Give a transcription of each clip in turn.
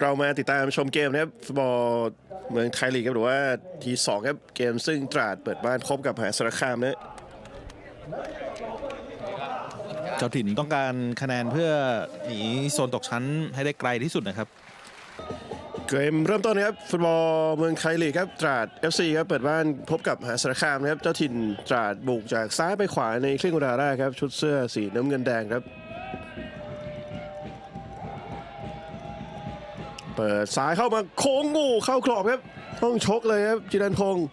เรามาติดตามชมเกมนะครับฟุตบอลเมืองไทยลีกครับหรือว่าทีสองครับเกมซึ่งตราดเปิดบ้านพบกับมหาสารคามนะเจ้าถิ่นต้องการคะแนนเพื่อหนีโซนตกชั้นให้ได้ไกลที่สุดนะครับ เกมเริ่มต้นนะครับฟุตบอลเมืองไทยลีกครับตราด FC ครับเปิดบ้านพบกับมหาสารคามนะครับเจ้าถิ่นตราดบุกจากซ้ายไปขวาในครึ่งเวลาแรกครับชุดเสื้อสีน้ำเงินแดงครับ เปิดซ้ายเข้ามาโค้งงูเข้ากรอบครับ ต้องชกเลยครับจิรันพงศ์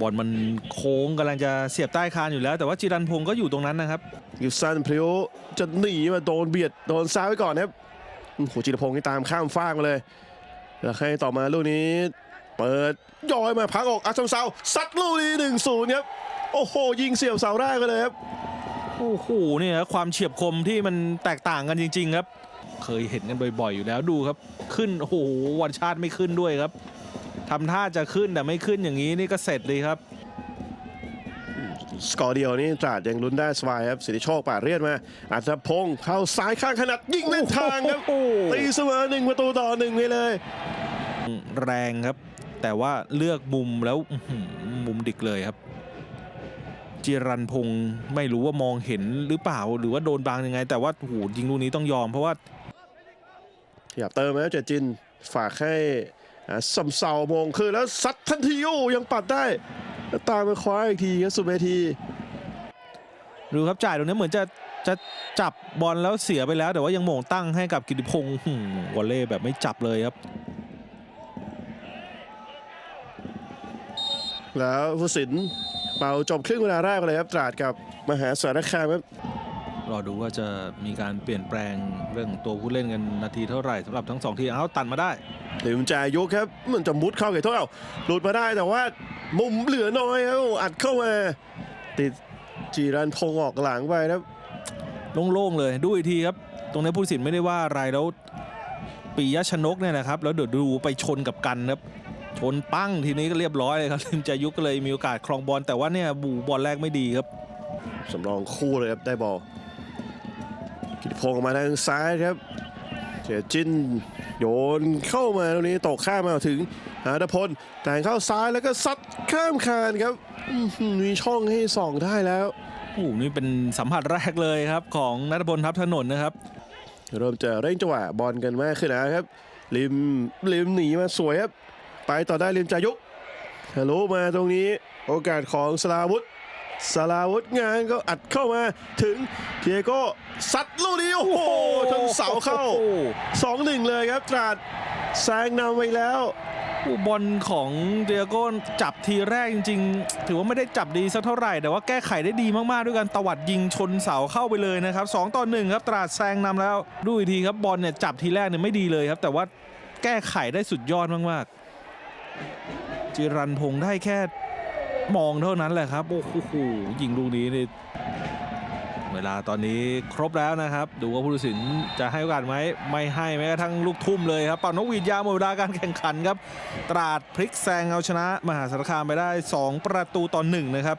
บอลมันโค้งกำลังจะเสียบใต้คานอยู่แล้ว แต่ว่าจิรันพงศ์ก็อยู่ตรงนั้นนะครับกิฟสันพริ้วจะหนีมาโดนเบียดโดนซ้ายไว้ก่อนครับโอ้โหจิรพงศ์นี่ตามข้ามฟากมาเลย แล้วให้ต่อมาลูกนี้ เปิดย้อยมาพักออกอัศมเซาซัดลูกนี้หนึ่งศูนย์ครับโอ้โหยิงเสียบเสาแรกไปเลยครับโอ้โหเนี่ยความเฉียบคมที่มันแตกต่างกันจริง ๆ ครับ เคยเห็นกันบ่อยๆอยู่แล้วดูครับ ขึ้นโอ้โหวันชาติไม่ขึ้นด้วยครับทำท่าจะขึ้นแต่ไม่ขึ้นอย่างนี้นี่ก็เสร็จเลยครับ สกอร์เดียวนี่ตราดยังลุ้นได้สบายครับสิริโชคป่าดเรียดมาอัศพงศ์เข้าซ้ายข้างขนาดยิงเล่นทางครับโอ้โห ตีเสมอหนึ่งประตูต่อหนึ่งไปเลย แรงครับ แต่ว่าเลือกมุมแล้วอื้อหือมุมดิกเลยครับ จิรันพงศ์ไม่รู้ว่ามองเห็นหรือเปล่าหรือว่าโดนบางยังไง แต่ว่าโอ้โหยิงลูกนี้ต้องยอม เพราะว่า อยากเติมแล้วเจจินฝากให้อ่าซัมเซามงคือแล้วซัดทันทีโอ้ยังปัดได้แล้วตามมาคว้าอีกทีครับสุดเวทีดูครับจ่ายตรงนี้เหมือนจะจะจับบอลแล้วเสียไปแล้ว แต่ว่ายังโมงตั้งให้กับกิติพงศ์หืมวอลเล่แบบไม่จับเลยครับ แล้วผู้สินเป่าจบครึ่งเวลาแรกไปเลยครับตราดกับมหาสารคามครับ รอดูว่าจะมีการเปลี่ยนแปลงเรื่องตัวผู้เล่นกันนาทีเท่าไหร่สำหรับทั้งสองทีมเอาตัดมาได้หรือมันจะยุกครับมันจะมุดเข้าเขตโทษเอาหลุดมาได้แต่ว่ามุมเหลือน้อยครับอัดเข้ามาติดจีรันพงศ์ออกหลังไปครับโล่งๆเลยดูอีกทีครับ ตรงนี้ผู้ตัดสินไม่ได้ว่าอะไรแล้วปิยะชนกเนี่ยนะครับ แล้วเดี๋ยวดูไปชนกับกันครับชนปั้งทีนี้ก็เรียบร้อยเลยครับลิมจายุก็เลยมีโอกาสครองบอลแต่ว่าเนี่ยบูบอลแรกไม่ดีครับสำรองคู่เลยครับได้บอล กิติพงศ์ออกมาทางซ้ายครับเจจินโยนเข้ามาตรงนี้ตกข้ามมาถึงหาดพลแต่งเข้าซ้ายแล้วก็ซัดข้ามคานครับอื้อหือมีช่องให้ส่องได้แล้วโอ้โหนี่เป็นสัมผัสแรกเลยครับ ของนัทพลทัพถนนนะครับ เริ่มจะเร่งจังหวะบอลกันมากขึ้นนะครับ ริมริมหนีมาสวยครับ ไปต่อได้ริมจายุกทะลุมาตรงนี้ โอกาสของสลาวุธ สลาวุธงานก็อัดเข้ามาถึงเทียโก้ซัดลูกนี้ โอ้โหชนเสาเข้าโอ้โห2-1 เลยครับตราดแซงนำไปแล้วบอลของเดียโก้จับทีแรกจริง ๆ ถือว่าไม่ได้จับดีสักเท่าไหร่ แต่ว่าแก้ไขได้ดีมากๆ ด้วยการตวัดยิงชนเสาเข้าไปเลยนะครับ2ต่อ1ครับตราดแซงนำแล้วดูอีกทีครับบอลเนี่ยจับทีแรกเนี่ยไม่ดีเลยครับ แต่ว่าแก้ไขได้สุดยอดมากๆจิรันพงษ์ได้แค่ มองเท่านั้นแหละครับ โอ้โหยิงลูกนี้นี่เวลาตอนนี้ครบแล้วนะครับ ดูว่าผู้ตัดสินจะให้โอกาสไหมไม่ให้แม้กระทั่งลูกทุ่มเลยครับเป่านกหวีดยาวหมดเวลาการแข่งขันครับ ตราดพลิกแซงเอาชนะ มหาสารคามไปได้ 2 ประตูต่อ1นะครับ